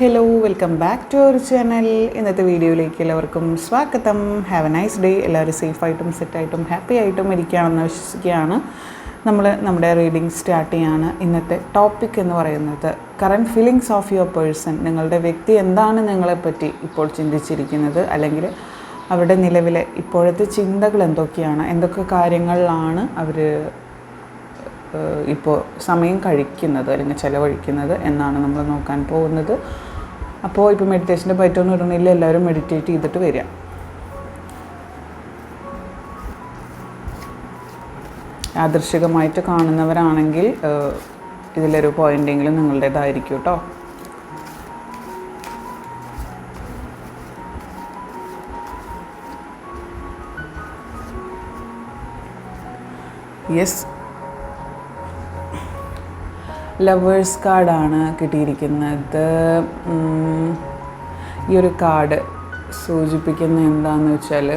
Hello welcome back to our channel ഇന്നത്തെ വീഡിയോയിലേക്ക് എല്ലാവർക്കും സ്വാഗതം. ഹാവ് എ നൈസ് ഡേ എല്ലാവരും സേഫായിട്ടും സെറ്റായിട്ടും ഹാപ്പി ആയിട്ടും ഇരിക്കുകയാണെന്ന് വിശ്വസിക്കുകയാണ്. നമ്മൾ നമ്മുടെ റീഡിങ് സ്റ്റാർട്ട് ചെയ്യാണ്. ഇന്നത്തെ ടോപ്പിക് എന്ന് പറയുന്നത് current feelings of your person നിങ്ങളുടെ വ്യക്തി എന്താണ് നിങ്ങളെപ്പറ്റി ഇപ്പോൾ ചിന്തിച്ചിരിക്കുന്നത്? അല്ലെങ്കിൽ അവരുടെ നിലവിലെ ഇപ്പോഴത്തെ ചിന്തകൾ എന്തൊക്കെയാണ്? എന്തൊക്കെ കാര്യങ്ങളിലാണ് അവർ ഇപ്പോൾ സമയം കഴിക്കുന്നത് അല്ലെങ്കിൽ ചിലവഴിക്കുന്നത് എന്നാണ് നമ്മൾ നോക്കാൻ പോകുന്നത്. അപ്പോൾ ഇപ്പോൾ മെഡിറ്റേഷന്റെ പറ്റൊന്നും ഇടുന്നില്ല എല്ലാവരും മെഡിറ്റേറ്റ് ചെയ്തിട്ട് വരിക. യാദൃശികമായിട്ട് കാണുന്നവരാണെങ്കിൽ ഇതിലൊരു പോയിന്റെങ്കിലും നിങ്ങളുടേതായിരിക്കും കേട്ടോ. യെസ് ലവേഴ്സ് കാർഡാണ് കിട്ടിയിരിക്കുന്നത്. ഈ ഒരു കാർഡ് സൂചിപ്പിക്കുന്ന എന്താണെന്ന് വെച്ചാൽ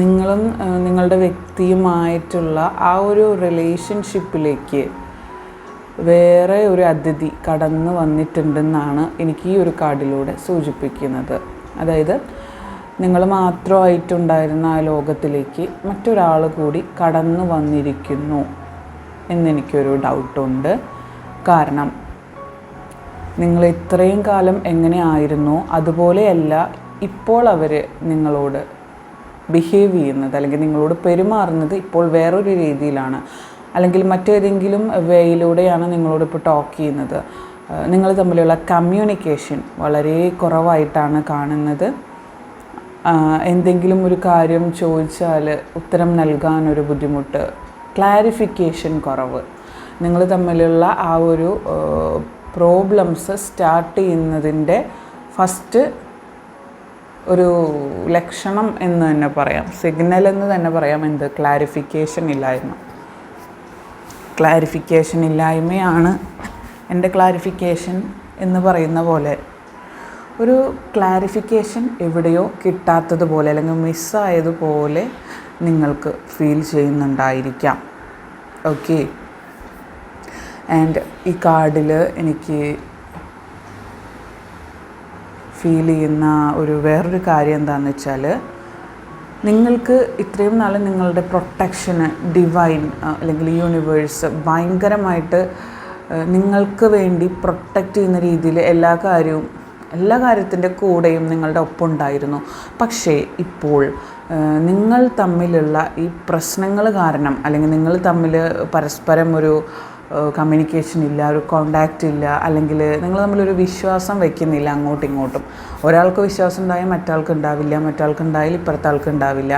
നിങ്ങളും നിങ്ങളുടെ വ്യക്തിയുമായിട്ടുള്ള ആ ഒരു റിലേഷൻഷിപ്പിലേക്ക് വേറെ ഒരു അതിഥി കടന്നു വന്നിട്ടുണ്ടെന്നാണ് എനിക്ക് ഈ ഒരു കാർഡിലൂടെ സൂചിപ്പിക്കുന്നത്. അതായത് നിങ്ങൾ മാത്രമായിട്ടുണ്ടായിരുന്ന ആ ലോകത്തിലേക്ക് മറ്റൊരാൾ കൂടി കടന്നു വന്നിരിക്കുന്നു എന്നെനിക്കൊരു ഡൗട്ടുണ്ട്. കാരണം നിങ്ങൾ ഇത്രയും കാലം എങ്ങനെ ആയിരുന്നു അതുപോലെയല്ല ഇപ്പോൾ അവർ നിങ്ങളോട് ബിഹേവ് ചെയ്യുന്നത് അല്ലെങ്കിൽ നിങ്ങളോട് പെരുമാറുന്നത് ഇപ്പോൾ വേറൊരു രീതിയിലാണ്. അല്ലെങ്കിൽ മറ്റേതെങ്കിലും വേയിലൂടെയാണ് നിങ്ങളോട് ഇപ്പോൾ ടോക്ക് ചെയ്യുന്നത്. നിങ്ങൾ തമ്മിലുള്ള കമ്മ്യൂണിക്കേഷൻ വളരെ കുറവായിട്ടാണ് കാണുന്നത്. എന്തെങ്കിലും ഒരു കാര്യം ചോദിച്ചാൽ ഉത്തരം നൽകാൻ ഒരു ബുദ്ധിമുട്ട്. ക്ലാരിഫിക്കേഷൻ കുറവ്. നിങ്ങൾ തമ്മിലുള്ള ആ ഒരു പ്രോബ്ലംസ് സ്റ്റാർട്ട് ചെയ്യുന്നതിന്റെ ഫസ്റ്റ് ഒരു ലക്ഷണം എന്ന് തന്നെ പറയാം. സിഗ്നൽ എന്ന് തന്നെ പറയാം എന്ത്? ക്ലാരിഫിക്കേഷൻ ഇല്ലായ്മ. ക്ലാരിഫിക്കേഷൻ ഇല്ലായ്മയാണ് എന്റെ ക്ലാരിഫിക്കേഷൻ എന്ന് പറയുന്ന പോലെ. ഒരു ക്ലാരിഫിക്കേഷൻ എവിടെയോ കിട്ടാത്തതുപോലെ അല്ലെങ്കിൽ മിസ്സായതുപോലെ നിങ്ങൾക്ക് ഫീൽ ചെയ്യുന്നുണ്ടായിരിക്കാം. ഓക്കെ ആൻഡ് ഈ കാർഡിൽ എനിക്ക് ഫീൽ ചെയ്യുന്ന ഒരു വേറൊരു കാര്യം എന്താണെന്ന് വെച്ചാൽ നിങ്ങൾക്ക് ഇത്രയും നാൾ നിങ്ങളുടെ പ്രൊട്ടക്ഷന് ഡിവൈൻ അല്ലെങ്കിൽ യൂണിവേഴ്സ് ഭയങ്കരമായിട്ട് നിങ്ങൾക്ക് വേണ്ടി പ്രൊട്ടക്റ്റ് ചെയ്യുന്ന രീതിയിൽ എല്ലാ കാര്യവും എല്ലാ കാര്യത്തിന്റെ കൂടെയും നിങ്ങളുടെ ഒപ്പം ഉണ്ടായിരുന്നു പക്ഷേ ഇപ്പോൾ നിങ്ങൾ തമ്മിലുള്ള ഈ പ്രശ്നങ്ങൾ കാരണം അല്ലെങ്കിൽ നിങ്ങൾ തമ്മിൽ പരസ്പരം ഒരു കമ്മ്യൂണിക്കേഷൻ ഇല്ല ഒരു കോണ്ടാക്റ്റ് ഇല്ല അല്ലെങ്കിൽ നിങ്ങൾ തമ്മിലൊരു വിശ്വാസം വെക്കുന്നില്ല അങ്ങോട്ടും ഇങ്ങോട്ടും. ഒരാൾക്ക് വിശ്വാസം ഉണ്ടായാൽ മറ്റാൾക്ക് ഉണ്ടാവില്ല മറ്റാൾക്ക് ഉണ്ടായാൽ ഇപ്പുറത്തെ ആൾക്ക് ഉണ്ടാവില്ല.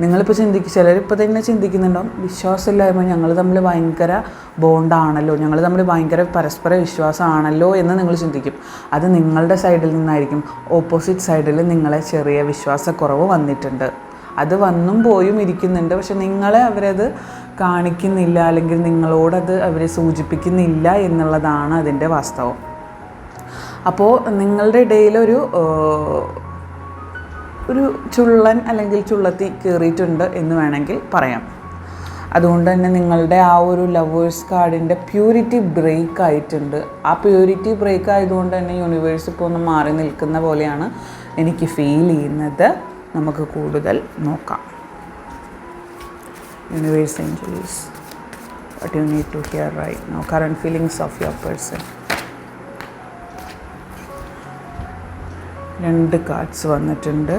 നിങ്ങളിപ്പോൾ ചിന്തിക്കും ചിലരിപ്പോൾ തന്നെ ചിന്തിക്കുന്നുണ്ടാവും. വിശ്വാസമില്ലായ്മ ഞങ്ങൾ തമ്മിൽ ഭയങ്കര ബോണ്ടാണല്ലോ. ഞങ്ങൾ തമ്മിൽ ഭയങ്കര പരസ്പര വിശ്വാസമാണല്ലോ എന്ന് നിങ്ങൾ ചിന്തിക്കും. അത് നിങ്ങളുടെ സൈഡിൽ നിന്നായിരിക്കും. ഓപ്പോസിറ്റ് സൈഡിൽ നിങ്ങളെ ചെറിയ വിശ്വാസക്കുറവ് വന്നിട്ടുണ്ട്. അത് വന്നും പോയും ഇരിക്കുന്നുണ്ട്. പക്ഷെ നിങ്ങളെ അവരത് കാണിക്കുന്നില്ല അല്ലെങ്കിൽ നിങ്ങളോടത് അവരെ സൂചിപ്പിക്കുന്നില്ല എന്നുള്ളതാണ് അതിന്റെ വാസ്തവം. അപ്പോൾ നിങ്ങളുടെ ഇടയിലൊരു ഒരു ചുള്ളൻ അല്ലെങ്കിൽ ചുള്ളത്തി കയറിയിട്ടുണ്ട് എന്ന് വേണമെങ്കിൽ പറയാം. അതുകൊണ്ട് തന്നെ നിങ്ങളുടെ ആ ഒരു ലവേഴ്സ് കാർഡിന്റെ പ്യൂരിറ്റി ബ്രേക്ക് ആയിട്ടുണ്ട്. ആ പ്യൂരിറ്റി ബ്രേക്ക് ആയതുകൊണ്ട് തന്നെ യൂണിവേഴ്സ് ഇപ്പോൾ ഒന്ന് മാറി നിൽക്കുന്ന പോലെയാണ് എനിക്ക് ഫീൽ ചെയ്യുന്നത്. നമുക്ക് കൂടുതൽ നോക്കാം. Universe angels what you need to hear right now current feelings of your person രണ്ട് കാർഡ്സ് വന്നിട്ടുണ്ട്.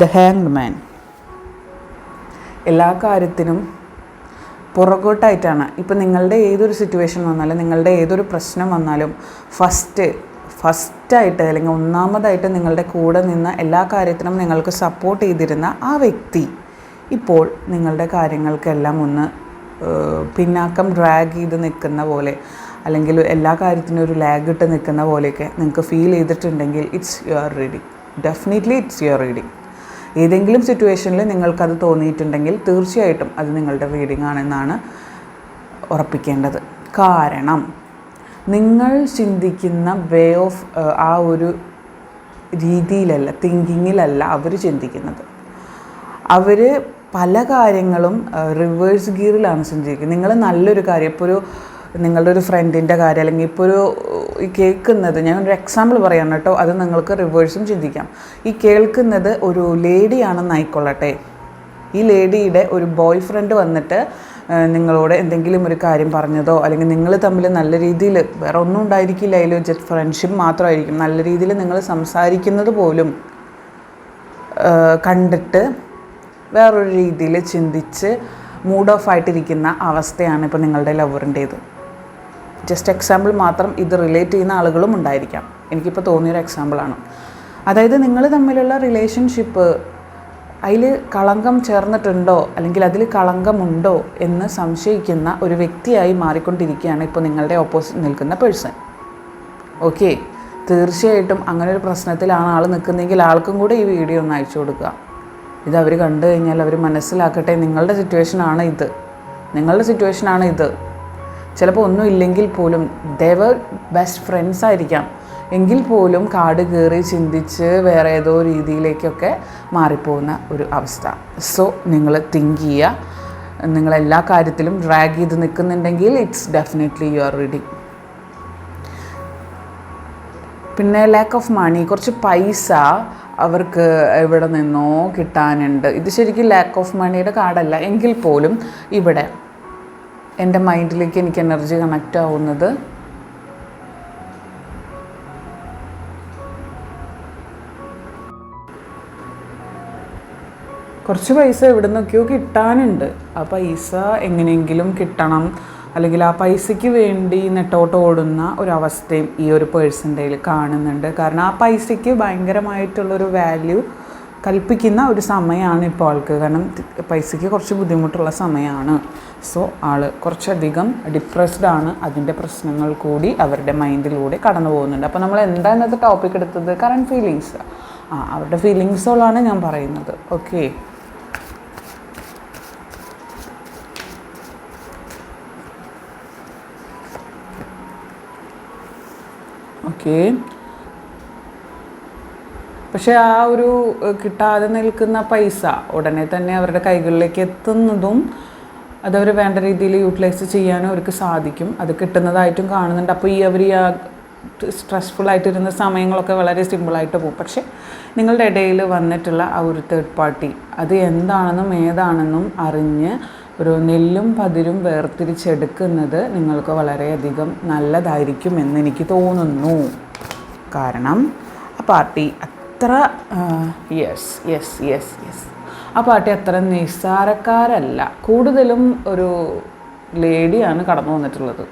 The hanged man. എല്ലാ കാര്യത്തിനും പുറകോട്ടായിട്ടാണ്. ഇപ്പം നിങ്ങളുടെ ഏതൊരു സിറ്റുവേഷൻ വന്നാലും നിങ്ങളുടെ ഏതൊരു പ്രശ്നം വന്നാലും ഫസ്റ്റ് ഫസ്റ്റായിട്ട് അല്ലെങ്കിൽ ഒന്നാമതായിട്ട് നിങ്ങളുടെ കൂടെ നിന്ന് എല്ലാ കാര്യത്തിനും നിങ്ങൾക്ക് സപ്പോർട്ട് ചെയ്തിരുന്ന ആ വ്യക്തി ഇപ്പോൾ നിങ്ങളുടെ കാര്യങ്ങൾക്കെല്ലാം ഒന്ന് പിന്നാക്കം ഡ്രാഗ് ചെയ്ത് നിൽക്കുന്ന പോലെ അല്ലെങ്കിൽ എല്ലാ കാര്യത്തിനും ഒരു ലാഗ് ഇട്ട് നിൽക്കുന്ന പോലെയൊക്കെ നിങ്ങൾക്ക് ഫീൽ ചെയ്തിട്ടുണ്ടെങ്കിൽ it's your reading definitely it's your reading ഏതെങ്കിലും സിറ്റുവേഷനിൽ നിങ്ങൾക്കത് തോന്നിയിട്ടുണ്ടെങ്കിൽ തീർച്ചയായിട്ടും അത് നിങ്ങളുടെ റീഡിംഗ് ആണെന്നാണ് ഉറപ്പിക്കേണ്ടത്. കാരണം നിങ്ങൾ ചിന്തിക്കുന്ന വേ ഓഫ് ആ ഒരു രീതിയിലല്ല തിങ്കിങ്ങിലല്ല അവർ ചിന്തിക്കുന്നത്. അവർ പല കാര്യങ്ങളും റിവേഴ്സ് ഗിയറിലാണ് സഞ്ചരിക്കുന്നത്. നിങ്ങൾ നല്ലൊരു കാര്യം ഇപ്പോൾ ഒരു നിങ്ങളുടെ ഒരു ഫ്രണ്ടിന്റെ കാര്യം അല്ലെങ്കിൽ ഇപ്പോൾ ഒരു ഈ കേൾക്കുന്നത് ഞാൻ ഒരു എക്സാമ്പിൾ പറയാം കേട്ടോ. അത് നിങ്ങൾക്ക് റിവേഴ്സും ചിന്തിക്കാം. ഈ കേൾക്കുന്നത് ഒരു ലേഡിയാണെന്ന് ആയിക്കൊള്ളട്ടെ. ഈ ലേഡിയുടെ ഒരു ബോയ് ഫ്രണ്ട് വന്നിട്ട് നിങ്ങളോട് എന്തെങ്കിലും ഒരു കാര്യം പറഞ്ഞതോ അല്ലെങ്കിൽ നിങ്ങൾ തമ്മിൽ നല്ല രീതിയിൽ വേറെ ഒന്നും ഉണ്ടായിരിക്കില്ല അതിൽ ജസ്റ്റ് ഫ്രണ്ട്ഷിപ്പ് മാത്രമായിരിക്കും. നല്ല രീതിയിൽ നിങ്ങൾ സംസാരിക്കുന്നത് പോലും കണ്ടിട്ട് വേറൊരു രീതിയിൽ ചിന്തിച്ച് മൂഡ് ഓഫ് ആയിട്ടിരിക്കുന്ന അവസ്ഥയാണ് ഇപ്പോൾ നിങ്ങളുടെ ലവറിന്റേത്. ജസ്റ്റ് എക്സാമ്പിൾ മാത്രം ഇത് റിലേറ്റ് ചെയ്യുന്ന ആളുകളും ഉണ്ടായിരിക്കാം. എനിക്കിപ്പോൾ തോന്നിയൊരു എക്സാമ്പിളാണ് അതായത് നിങ്ങൾ തമ്മിലുള്ള റിലേഷൻഷിപ്പ് അതിൽ കളങ്കം ചേർന്നിട്ടുണ്ടോ? അല്ലെങ്കിൽ അതിൽ കളങ്കമുണ്ടോ? എന്ന് സംശയിക്കുന്ന ഒരു വ്യക്തിയായി മാറിക്കൊണ്ടിരിക്കുകയാണ് ഇപ്പോൾ നിങ്ങളുടെ ഓപ്പോസിറ്റ് നിൽക്കുന്ന പേഴ്സൺ ഓക്കെ തീർച്ചയായിട്ടും അങ്ങനെ ഒരു പ്രശ്നത്തിലാണ് ആൾ നിൽക്കുന്നതെങ്കിൽ ആൾക്കും കൂടെ ഈ വീഡിയോ ഒന്ന് അയച്ചു കൊടുക്കുക. ഇത് അവർ കണ്ടു കഴിഞ്ഞാൽ അവർ മനസ്സിലാക്കട്ടെ നിങ്ങളുടെ സിറ്റുവേഷൻ ആണ് ഇത്. നിങ്ങളുടെ സിറ്റുവേഷൻ ആണ് ഇത്. ചിലപ്പോൾ ഒന്നും ഇല്ലെങ്കിൽ പോലും ദേവർ ബെസ്റ്റ് ഫ്രണ്ട്സ് ആയിരിക്കാം. എങ്കിൽ പോലും കാട് കയറി ചിന്തിച്ച് വേറെ ഏതോ രീതിയിലേക്കൊക്കെ മാറിപ്പോകുന്ന ഒരു അവസ്ഥ. സോ നിങ്ങൾ തിങ്ക് ചെയ്യുക. നിങ്ങളെല്ലാ കാര്യത്തിലും ഡ്രാഗ് ചെയ്ത് നിൽക്കുന്നുണ്ടെങ്കിൽ it's definitely you are ready പിന്നെ ലാക്ക് ഓഫ് മണി കുറച്ച് പൈസ അവർക്ക് എവിടെ നിന്നോ കിട്ടാനുണ്ട്. ഇത് ശരിക്കും ലാക്ക് ഓഫ് മണിയുടെ കാർഡല്ല. എങ്കിൽ പോലും ഇവിടെ എന്റെ മൈൻഡിലേക്ക് എനിക്ക് എനർജി കണക്റ്റ് ആവുന്നത് കുറച്ച് പൈസ എവിടെ നിന്നൊക്കെയോ കിട്ടാനുണ്ട്. ആ പൈസ എങ്ങനെയെങ്കിലും കിട്ടണം. അല്ലെങ്കിൽ ആ പൈസയ്ക്ക് വേണ്ടി നെട്ടോട്ട് ഓടുന്ന ഒരവസ്ഥയും ഈ ഒരു പേഴ്സന്റെ കാണുന്നുണ്ട്. കാരണം ആ പൈസയ്ക്ക് ഭയങ്കരമായിട്ടുള്ളൊരു വാല്യൂ കൽപ്പിക്കുന്ന ഒരു സമയമാണ് ഇപ്പോൾ ആൾക്ക്. കാരണം പൈസയ്ക്ക് കുറച്ച് ബുദ്ധിമുട്ടുള്ള സമയമാണ്. സോ ആൾ കുറച്ചധികം ഡിപ്രസ്ഡ് ആണ്. അതിന്റെ പ്രശ്നങ്ങൾ കൂടി അവരുടെ മൈൻഡിലൂടെ കടന്നു പോകുന്നുണ്ട്. അപ്പോൾ നമ്മൾ എന്താ ഇന്നത്തെ ടോപ്പിക് എടുത്തത്? കറണ്ട് ഫീലിങ്സ് ആ അവരുടെ ഫീലിങ്സുകളാണ് ഞാൻ പറയുന്നത്. Okay okay. പക്ഷെ ആ ഒരു കിട്ടാതെ നിൽക്കുന്ന പൈസ ഉടനെ തന്നെ അവരുടെ കൈകളിലേക്ക് എത്തുന്നതും അതവർ വേണ്ട രീതിയിൽ യൂട്ടിലൈസ് ചെയ്യാനും അവർക്ക് സാധിക്കും. അത് കിട്ടുന്നതായിട്ടും കാണുന്നുണ്ട്. അപ്പോൾ ഈ അവർ ഈ ആ സ്ട്രെസ്ഫുൾ ആയിട്ടിരുന്ന സമയങ്ങളൊക്കെ വളരെ സിമ്പിളായിട്ട് പോകും. പക്ഷേ നിങ്ങളുടെ ഇടയിൽ വന്നിട്ടുള്ള ആ ഒരു തേർഡ് പാർട്ടി അത് എന്താണെന്നും ഏതാണെന്നും അറിഞ്ഞ് ഒരു നെല്ലും പതിരും വേർതിരിച്ചെടുക്കുന്നത് നിങ്ങൾക്ക് വളരെയധികം നല്ലതായിരിക്കും എന്ന് എനിക്ക് തോന്നുന്നു. കാരണം ആ പാർട്ടി അത്ര യെസ് യെസ് യെസ് യെസ് ആ പാർട്ടി അത്ര നിസ്സാരക്കാരല്ല. കൂടുതലും ഒരു ലേഡിയാണ് കടന്നു വന്നിട്ടുള്ളത്.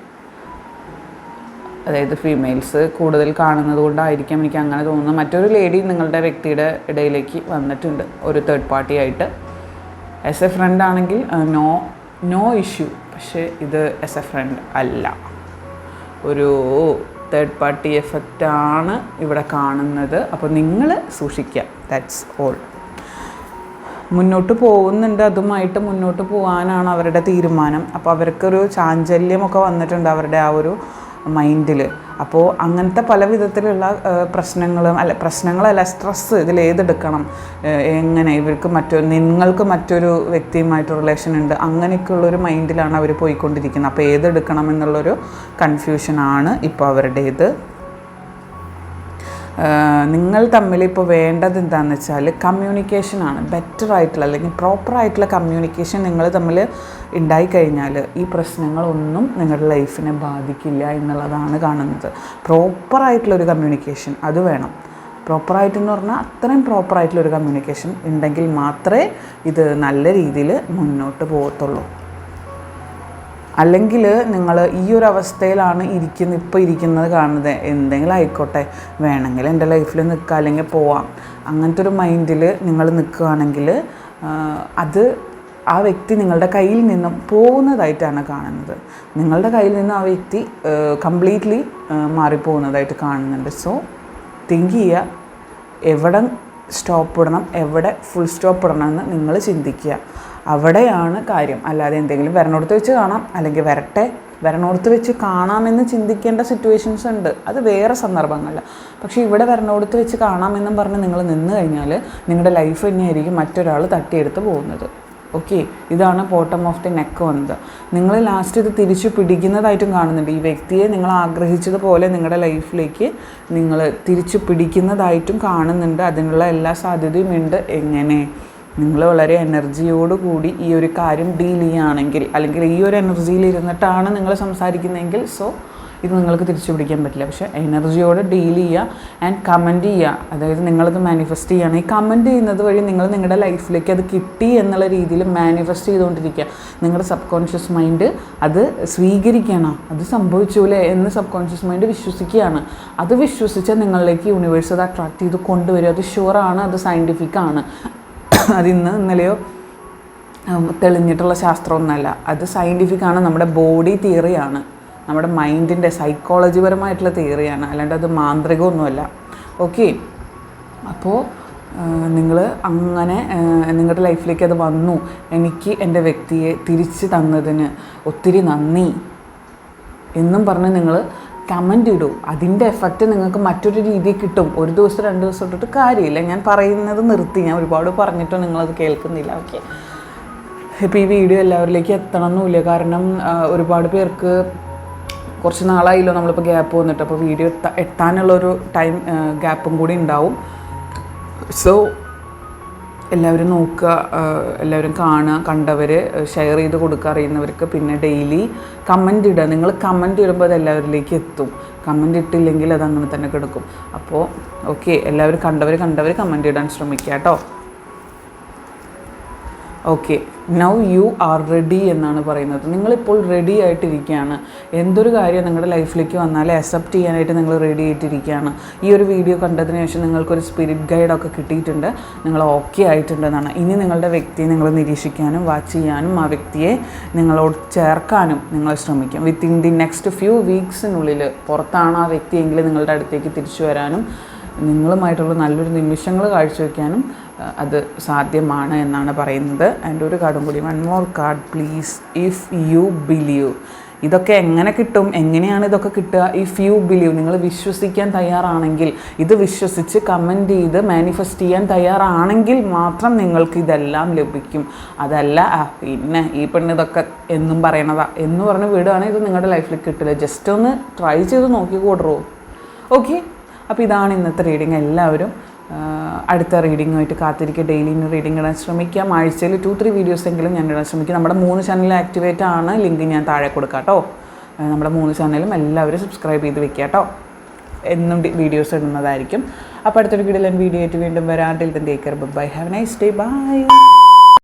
അതായത് ഫീമെയിൽസ് കൂടുതൽ കാണുന്നത് കൊണ്ടായിരിക്കാം എനിക്ക് അങ്ങനെ തോന്നുന്നത്. മറ്റൊരു ലേഡി നിങ്ങളുടെ വ്യക്തിയുടെ ഇടയിലേക്ക് വന്നിട്ടുണ്ട്. ഒരു തേർഡ് പാർട്ടി ആയിട്ട്. ആസ് എ ഫ്രണ്ട് ആണെങ്കിൽ നോ നോ ഇഷ്യൂ പക്ഷേ ഇത് ആസ് എ ഫ്രണ്ട് അല്ല. ഒരു തേർഡ് പാർട്ടി എഫക്റ്റ് ആണ് ഇവിടെ കാണുന്നത്. അപ്പോൾ നിങ്ങൾ സൂക്ഷിക്കുക. ദാറ്റ്സ് ഓൾ മുന്നോട്ട് പോകുന്നുണ്ട്. അതുമായിട്ട് മുന്നോട്ട് പോകാനാണ് അവരുടെ തീരുമാനം. അപ്പോൾ അവർക്കൊരു ചാഞ്ചല്യമൊക്കെ വന്നിട്ടുണ്ട് അവരുടെ ആ ഒരു മൈൻഡിൽ അപ്പോൾ അങ്ങനത്തെ പല വിധത്തിലുള്ള പ്രശ്നങ്ങളും അല്ല പ്രശ്നങ്ങളല്ല സ്ട്രെസ്സ് ഇതിൽ ഏതെടുക്കണം? എങ്ങനെ? ഇവർക്ക് മറ്റൊരു നിങ്ങൾക്ക് മറ്റൊരു വ്യക്തിയുമായിട്ട് റിലേഷൻ ഉണ്ട്. അങ്ങനെയൊക്കെയുള്ളൊരു മൈൻഡിലാണ് അവർ പോയിക്കൊണ്ടിരിക്കുന്നത്. അപ്പോൾ ഏതെടുക്കണം എന്നുള്ളൊരു കൺഫ്യൂഷനാണ് ഇപ്പോൾ അവരുടേത്. നിങ്ങൾ തമ്മിൽ ഇപ്പോൾ വേണ്ടത് എന്താണെന്ന് വെച്ചാൽ കമ്മ്യൂണിക്കേഷനാണ് ബെറ്റർ ആയിട്ടുള്ള അല്ലെങ്കിൽ പ്രോപ്പർ ആയിട്ടുള്ള കമ്മ്യൂണിക്കേഷൻ നിങ്ങൾ തമ്മിൽ ഉണ്ടായിക്കഴിഞ്ഞാൽ ഈ പ്രശ്നങ്ങളൊന്നും നിങ്ങളുടെ ലൈഫിനെ ബാധിക്കില്ല എന്നുള്ളതാണ് കാണുന്നത്. പ്രോപ്പറായിട്ടുള്ളൊരു കമ്മ്യൂണിക്കേഷൻ അത് വേണം. പ്രോപ്പറായിട്ടെന്ന് പറഞ്ഞാൽ അത്രയും പ്രോപ്പറായിട്ടുള്ളൊരു കമ്മ്യൂണിക്കേഷൻ ഉണ്ടെങ്കിൽ മാത്രമേ ഇത് നല്ല രീതിയിൽ മുന്നോട്ട് പോകത്തുള്ളൂ. അല്ലെങ്കിൽ നിങ്ങൾ ഈ ഒരു അവസ്ഥയിലാണ് ഇരിക്കുന്ന ഇപ്പോൾ ഇരിക്കുന്നത് കാണുന്നത്. എന്തെങ്കിലും ആയിക്കോട്ടെ. വേണമെങ്കിൽ എന്റെ ലൈഫിൽ നിൽക്കുക അല്ലെങ്കിൽ പോവാം. അങ്ങനത്തെ ഒരു മൈൻഡിൽ നിങ്ങൾ നിൽക്കുകയാണെങ്കിൽ അത് ആ വ്യക്തി നിങ്ങളുടെ കയ്യിൽ നിന്നും പോകുന്നതായിട്ടാണ് കാണുന്നത്. നിങ്ങളുടെ കയ്യിൽ നിന്ന് ആ വ്യക്തി കംപ്ലീറ്റ്ലി മാറിപ്പോകുന്നതായിട്ട് കാണുന്നുണ്ട്. സോ തിങ്ക് ചെയ്യുക. എവിടെ സ്റ്റോപ്പ് ഇടണം എവിടെ ഫുൾ സ്റ്റോപ്പ് ഇടണം എന്ന് നിങ്ങൾ ചിന്തിക്കുക. അവിടെയാണ് കാര്യം. അല്ലാതെ എന്തെങ്കിലും വരണോടത്ത് വെച്ച് കാണാം. അല്ലെങ്കിൽ വരട്ടെ വരണോടത്ത് വെച്ച് കാണാമെന്ന് ചിന്തിക്കേണ്ട സിറ്റുവേഷൻസ് ഉണ്ട്. അത് വേറെ സന്ദർഭങ്ങളിൽ പക്ഷേ ഇവിടെ വരണോടത്ത് വെച്ച് കാണാമെന്നും പറഞ്ഞ് നിങ്ങൾ നിന്ന് കഴിഞ്ഞാൽ നിങ്ങളുടെ ലൈഫ് തന്നെയായിരിക്കും മറ്റൊരാൾ തട്ടിയെടുത്ത് പോകുന്നത്. ഓക്കെ ഇതാണ് ബോട്ടം ഓഫ് ദി നെക്ക് വന്നത്. നിങ്ങൾ ലാസ്റ്റ് ഇത് തിരിച്ചു പിടിക്കുന്നതായിട്ടും കാണുന്നുണ്ട്. ഈ വ്യക്തിയെ നിങ്ങൾ ആഗ്രഹിച്ചതുപോലെ നിങ്ങളുടെ ലൈഫിലേക്ക് നിങ്ങൾ തിരിച്ചു പിടിക്കുന്നതായിട്ടും കാണുന്നുണ്ട്. അതിനുള്ള എല്ലാ സാധ്യതയും ഉണ്ട്. എങ്ങനെ? നിങ്ങൾ വളരെ എനർജിയോട് കൂടി ഈ ഒരു കാര്യം ഡീൽ ചെയ്യുകയാണെങ്കിൽ അല്ലെങ്കിൽ ഈ ഒരു എനർജിയിൽ ഇരുന്നിട്ടാണ് നിങ്ങൾ സംസാരിക്കുന്നതെങ്കിൽ സോ ഇത് നിങ്ങൾക്ക് തിരിച്ചു പിടിക്കാൻ പറ്റില്ല. പക്ഷേ എനർജിയോട് ഡീൽ ചെയ്യുക ആൻഡ് കമന്റ് ചെയ്യുക. അതായത് നിങ്ങളത് മാനിഫെസ്റ്റ് ചെയ്യുകയാണ് ഈ കമന്റ് ചെയ്യുന്നത് വഴി നിങ്ങൾ നിങ്ങളുടെ ലൈഫിലേക്ക് അത് കിട്ടി എന്നുള്ള രീതിയിൽ മാനിഫെസ്റ്റ് ചെയ്തുകൊണ്ടിരിക്കുക. നിങ്ങളുടെ സബ് കോൺഷ്യസ് മൈൻഡ് അത് സ്വീകരിക്കണം. അത് സംഭവിച്ചൂലേ എന്ന് സബ് കോൺഷ്യസ് മൈൻഡ് വിശ്വസിക്കുകയാണ്. അത് വിശ്വസിച്ചാൽ നിങ്ങളിലേക്ക് യൂണിവേഴ്സ് അത് അട്രാക്ട് ചെയ്ത് കൊണ്ടുവരും. അത് ഷുവറാണ് അത് സയന്റിഫിക് ആണ്. അത് ഇന്ന് ഇന്നലെയോ തെളിഞ്ഞിട്ടുള്ള ശാസ്ത്രമൊന്നുമല്ല. അത് സയന്റിഫിക് ആണ്. നമ്മുടെ ബോഡി തിയറിയാണ് നമ്മുടെ മൈൻഡിന്റെ സൈക്കോളജിപരമായിട്ടുള്ള തിയറിയാണ് അല്ലാണ്ട് അത് മാന്ത്രികമൊന്നുമല്ല. ഓക്കെ അപ്പോൾ നിങ്ങൾ അങ്ങനെ നിങ്ങളുടെ ലൈഫിലേക്ക് അത് വന്നു. എനിക്ക് എന്റെ വ്യക്തിയെ തിരിച്ച് തന്നതിന് ഒത്തിരി നന്ദി. എന്നും പറഞ്ഞ് നിങ്ങൾ കമന്റ് ഇടൂ. അതിന്റെ എഫക്റ്റ് നിങ്ങൾക്ക് മറ്റൊരു രീതിയിൽ കിട്ടും. ഒരു ദിവസം രണ്ട് ദിവസം ഇട്ടിട്ട് കാര്യമില്ല. ഞാൻ പറയുന്നത് നിർത്തി. ഞാൻ ഒരുപാട് പറഞ്ഞിട്ടും നിങ്ങളത് കേൾക്കുന്നില്ല. ഓക്കെ ഇപ്പോൾ ഈ വീഡിയോ എല്ലാവരിലേക്ക് എത്തണമെന്നില്ല. കാരണം ഒരുപാട് പേർക്ക് കുറച്ച് നാളായില്ലോ നമ്മളിപ്പോൾ ഗ്യാപ്പ് വന്നിട്ട്. അപ്പോൾ വീഡിയോ എത്ത എത്താനുള്ളൊരു ടൈം ഗ്യാപ്പും കൂടി ഉണ്ടാവും. സോ എല്ലാവരും നോക്കുക എല്ലാവരും കാണുക കണ്ടവർ ഷെയർ ചെയ്ത് കൊടുക്കുക അറിയുന്നവർക്ക് പിന്നെ ഡെയിലി കമന്റ് ഇടുക. നിങ്ങൾ കമന്റ് ഇടുമ്പോൾ അത് എല്ലാവരിലേക്ക് എത്തും. കമന്റ് ഇട്ടില്ലെങ്കിൽ അത് അങ്ങനെ തന്നെ കിടക്കും. അപ്പോൾ ഓക്കെ എല്ലാവരും കണ്ടവർ കണ്ടവർ കമന്റ് ഇടാൻ ശ്രമിക്കുക കേട്ടോ. Okay now you are ready എന്നാണ് പറയുന്നത്. നിങ്ങളിപ്പോൾ റെഡി ആയിട്ടിരിക്കുകയാണ്. എന്തൊരു കാര്യം നിങ്ങളുടെ ലൈഫിലേക്ക് വന്നാലും അക്സെപ്റ്റ് ചെയ്യാനായിട്ട് നിങ്ങൾ റെഡി ആയിട്ടിരിക്കുകയാണ്. ഈ ഒരു വീഡിയോ കണ്ടതിന് ശേഷം നിങ്ങൾക്കൊരു സ്പിരിറ്റ് ഗൈഡൊക്കെ കിട്ടിയിട്ടുണ്ട്. നിങ്ങൾ ഓക്കെ ആയിട്ടുണ്ടെന്നാണ്. ഇനി നിങ്ങളുടെ വ്യക്തിയെ നിങ്ങൾ നിരീക്ഷിക്കാനും വാച്ച് ചെയ്യാനും ആ വ്യക്തിയെ നിങ്ങളോട് ചേർക്കാനും നിങ്ങൾ ശ്രമിക്കും. വിത്തിൻ ദി നെക്സ്റ്റ് ഫ്യൂ വീക്സിനുള്ളിൽ പുറത്താണ് ആ വ്യക്തിയെങ്കിൽ നിങ്ങളുടെ അടുത്തേക്ക് തിരിച്ചു വരാനും നിങ്ങളുമായിട്ടുള്ള നല്ലൊരു നിമിഷങ്ങൾ കാഴ്ചവെക്കാനും അത് സാധ്യമാണ് എന്നാണ് പറയുന്നത്. ആൻഡ് ഒരു കാർഡും കൂടി one more card please if you believe ഇതൊക്കെ എങ്ങനെ കിട്ടും? എങ്ങനെയാണ് ഇതൊക്കെ കിട്ടുക? ഇഫ് യു ബിലീവ് നിങ്ങൾ വിശ്വസിക്കാൻ തയ്യാറാണെങ്കിൽ ഇത് വിശ്വസിച്ച് കമന്റ് ചെയ്ത് മാനിഫെസ്റ്റ് ചെയ്യാൻ തയ്യാറാണെങ്കിൽ മാത്രം നിങ്ങൾക്ക് ഇതെല്ലാം ലഭിക്കും. അതല്ല ആ പിന്നെ ഈ പെണ്ണ് ഇതൊക്കെ എന്നും പറയണതാ. എന്ന് പറഞ്ഞ് വിടുകയാണെങ്കിൽ ഇത് നിങ്ങളുടെ ലൈഫിൽ കിട്ടില്ല. ജസ്റ്റ് ഒന്ന് ട്രൈ ചെയ്ത് നോക്കി കൂടറോ ഓക്കെ അപ്പോൾ ഇതാണ് ഇന്നത്തെ റീഡിങ് എല്ലാവരും അടുത്ത റീഡിങ്ങുമായിട്ട് കാത്തിരിക്കുക. ഡെയിലി ഇന്ന് റീഡിങ് ഇടാൻ ശ്രമിക്കാം. ആഴ്ചയിൽ ടു ത്രീ വീഡിയോസ് എങ്കിലും ഞാൻ ഇടാൻ ശ്രമിക്കും. നമ്മുടെ മൂന്ന് ചാനൽ ആക്ടിവേറ്റ് ആണ്. ലിങ്ക് ഞാൻ താഴെ കൊടുക്കാം കേട്ടോ. നമ്മുടെ മൂന്ന് ചാനലും എല്ലാവരും സബ്സ്ക്രൈബ് ചെയ്ത് വെക്കുക കേട്ടോ. എന്നും വീഡിയോസ് ഇടുന്നതായിരിക്കും. അപ്പോൾ അടുത്തൊരു വീഡിയോയിൽ വീഡിയോ ആയിട്ട് വീണ്ടും വരാം. തന്നെ bye have nice day bye